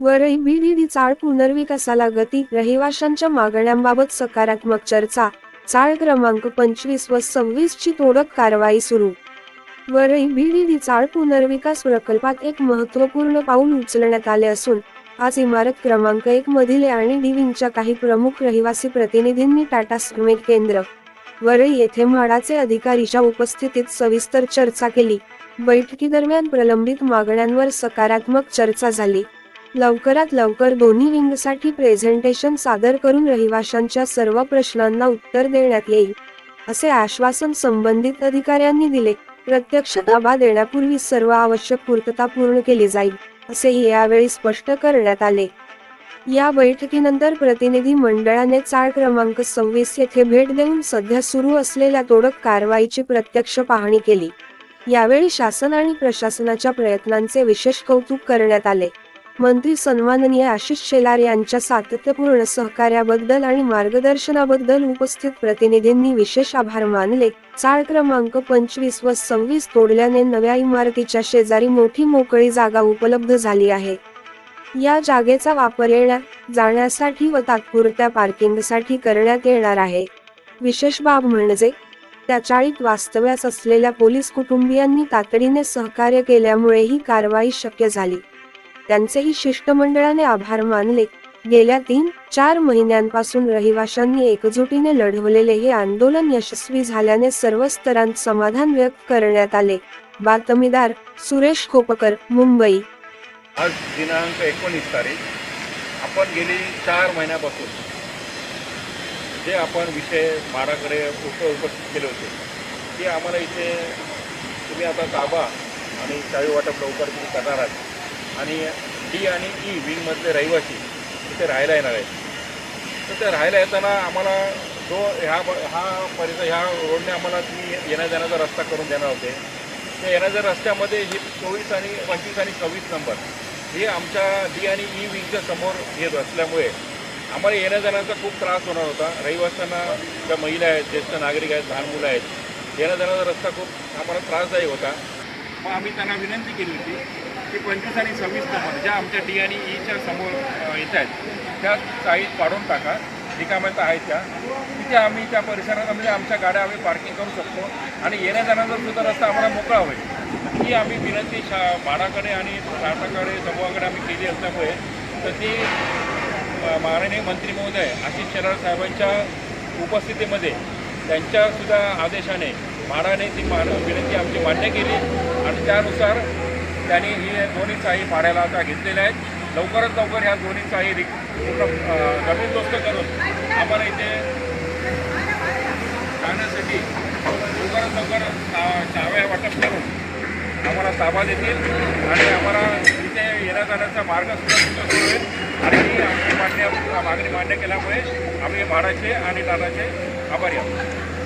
वरळी चाळ पुनर्विकासाला गती रहिवाशांच्या मागण्यांबाबत सकारात्मक चर्चा. चाळ क्रमांक पंचवीस व सव्वीस ची तोडक कारवाई सुरू. वरळी चाळ पुनर्विकास प्रकल्पात एक महत्त्वपूर्ण पाऊल उचलण्यात आले असून आज इमारत क्रमांक एक मधील आणि डिविंगच्या काही प्रमुख रहिवासी प्रतिनिधींनी टाटा स्मिट केंद्र वरळी येथे म्हाडाचे अधिकारीच्या उपस्थितीत सविस्तर चर्चा केली. बैठकीदरम्यान प्रलंबित मागण्यांवर सकारात्मक चर्चा झाली. लवकरात लवकर दोन्ही विंगसाठी प्रेझेंटेशन सादर करून रहिवाशांच्या सर्व प्रश्नांना उत्तर देण्यात येईल असे आश्वासन संबंधित अधिकाऱ्यांनी दिले. प्रत्यक्ष ताबा देण्यापूर्वी सर्व आवश्यक पूर्तता पूर्ण केली जाईल असेही यावेळी स्पष्ट करण्यात आले. या बैठकीनंतर प्रतिनिधी मंडळाने चाळ क्रमांक सव्वीस येथे भेट देऊन सध्या सुरू असलेल्या तोडक कारवाईची प्रत्यक्ष पाहणी केली. यावेळी शासन आणि प्रशासनाच्या प्रयत्नांचे विशेष कौतुक करण्यात आले. मंत्री सन्माननीय आशिष शेलार यांच्या सातत्यपूर्ण सहकार्याबद्दल आणि मार्गदर्शनाबद्दल उपस्थित प्रतिनिधींनी विशेष आभार मानले. चाळ क्रमांक पंचवीस व सव्वीस तोडल्याने नव्या इमारतीच्या शेजारी मोठी मोकळी जागा उपलब्ध झाली आहे. या जागेचा वापर येण्या जाण्यासाठी व तात्पुरत्या पार्किंगसाठी करण्यात येणार आहे. विशेष बाब म्हणजे त्या चाळीत वास्तव्यास असलेल्या पोलीस कुटुंबियांनी तातडीने सहकार्य केल्यामुळे ही कारवाई शक्य झाली. त्यांचेही शिष्टमंडळाने आभार मानले. गेल्या तीन चार महिन्यांपासून रहिवाशांनी एकजुटीने लढवलेले हे आंदोलन यशस्वी झाल्याने सर्व स्तरांत समाधान व्यक्त करण्यात आले. बातमीदार सुरेश खोपकर मुंबई. आज दिनांक एकोणीस तारीख. आपण गेली चार महिन्यापासून जे आपण विषय माडाकडे उप उपस्थित केले होते ते आम्हाला इथे तुम्ही आता ताबा आणि चावी वाटप लवकर तुम्ही करणार आहात. आणि डी आणि ई विंगमधले रहिवासी इथे राहायला येणार आहेत. तर ते राहायला येताना आम्हाला जो ह्या हा परिसर ह्या रोडने आम्हाला तुम्ही येण्या जाण्याचा रस्ता करून देणार होते. त्या येणाऱ्या रस्त्यामध्ये ही चोवीस आणि पंचवीस आणि सव्वीस नंबर हे आमच्या डी आणि ई विंगच्या समोर येत असल्यामुळे आम्हाला येण्या जाण्याचा खूप त्रास होणार होता. रहिवाशांना ज्या महिला आहेत ज्येष्ठ नागरिक आहेत लहान मुलं आहेत येण्या जाण्याचा रस्ता खूप आम्हाला त्रासदायी होता. मग आम्ही त्यांना विनंती केली होती की पंचवीस आणि सव्वीस नंबर ज्या आमच्या डी आणि ईच्या समोर येत आहेत त्या साईज पाडून टाका. रिकाम्यात आहेत त्या तिथे आम्ही त्या परिसरामध्ये आमच्या गाड्या आम्ही पार्किंग करू शकतो आणि येण्या जाण्याचा सुद्धा रस्ता आम्हाला मोकळा होईल. ही आम्ही विनंती शा भाडाकडे आणि शासनाकडे समूहाकडे आम्ही केली असल्यामुळे तर ती माननीय मंत्री महोदय आशिष शेलार साहेबांच्या उपस्थितीमध्ये त्यांच्यासुद्धा आदेशाने म्हाडाने ती मान विनंती आमची मान्य केली आणि त्यानुसार त्यांनी ही दोन्ही साई भाड्याला आता घेतलेल्या आहेत. लवकरात लवकर ह्या दोन्ही चाळी रिक पूर्ण जमीनदोस्त करून आम्हाला इथे जाण्यासाठी लवकरात लवकर चाव्या वाटप करून आम्हाला ताबा देतील आणि आम्हाला इथे येण्या जाण्याचा मार्ग सुद्धा सुरू होईल आणि आमची मान्य मागणी मान्य केल्यामुळे आम्ही म्हाडाचे आणि दादाचे आभारी आहोत.